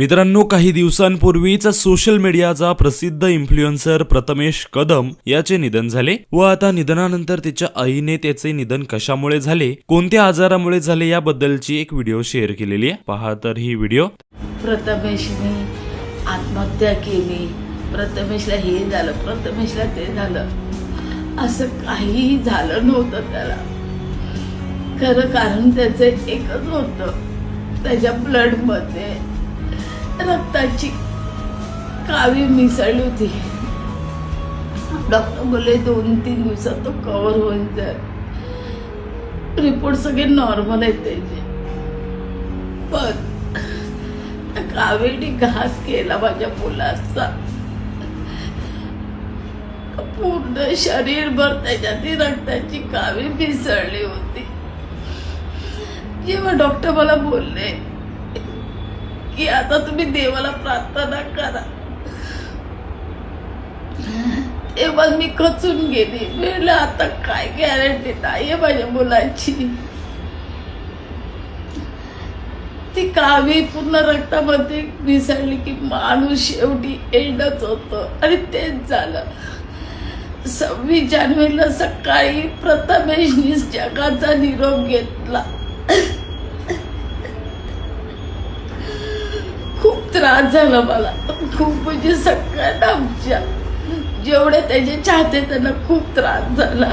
मित्रांनो काही दिवसांपूर्वीच सोशल मीडियाचा प्रसिद्ध इन्फ्लुएन्सर प्रथमेश कदम याचे निधन झाले व आता निधनानंतर त्याच्या आईने त्याचे निधन कशामुळे झाले कोणत्या आजारामुळे झाले याबद्दलची एक व्हिडिओ शेअर केलेली आहे. पहा तर ही व्हिडिओ प्रथमेशने आत्महत्या केली. प्रथमेशला हे झालं प्रथमेशला ते झालं. असं काहीही झालं नव्हतं त्याला. खरं कारण त्याचं एकच होतं. त्याच्या ब्लडमध्ये रक्ताची कावी मिसळली होती. डॉक्टर बोलले दोन तीन दिवसात तो कव्हर होऊन जाईल. रिपोर्ट सगळे नॉर्मल आहेत त्याचे. पण कावेने घात केला माझ्या मुलाचा. पूर्ण शरीरभर त्याच्यात ती रक्ताची कावी मिसळली होती. जेव्हा डॉक्टर मला बोलले की आता तुम्ही देवाला प्रार्थना करा. तेव्हा मी खचून गेली. म्हणलं आता काय गॅरंटी नाही माझ्या मुलाची. ती कावी पूर्ण रक्तामध्ये मिसळली की माणूस शेवटी एंडच होतं. आणि तेच झालं. सव्वीस जानेवारीला सकाळी प्रथमेशनी जगाचा निरोप घेतला खूप त्रास झाला मला. खूप म्हणजे सगळ्यांना आमच्या. जेवढे त्याचे चाहते त्यांना खूप त्रास झाला.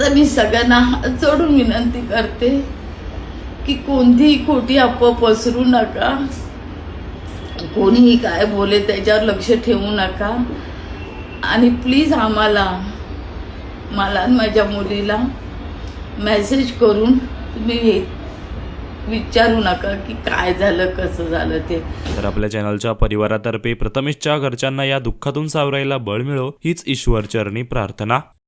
तर मी सगळ्यांना हात जोडून विनंती करते की कोणतीही खोटी अफवा पसरू नका. कोणीही काय बोले त्याच्यावर लक्ष ठेवू नका. आणि प्लीज आम्हाला मला आणि माझ्या मुलीला मेसेज करून तुम्ही विचारू नका की काय झालं कसं झालं ते. तर आपल्या चॅनलच्या परिवारातर्फे प्रथमेशच्या घरच्यांना या दुःखातून सावरायला बळ मिळो हीच ईश्वरचरणी प्रार्थना.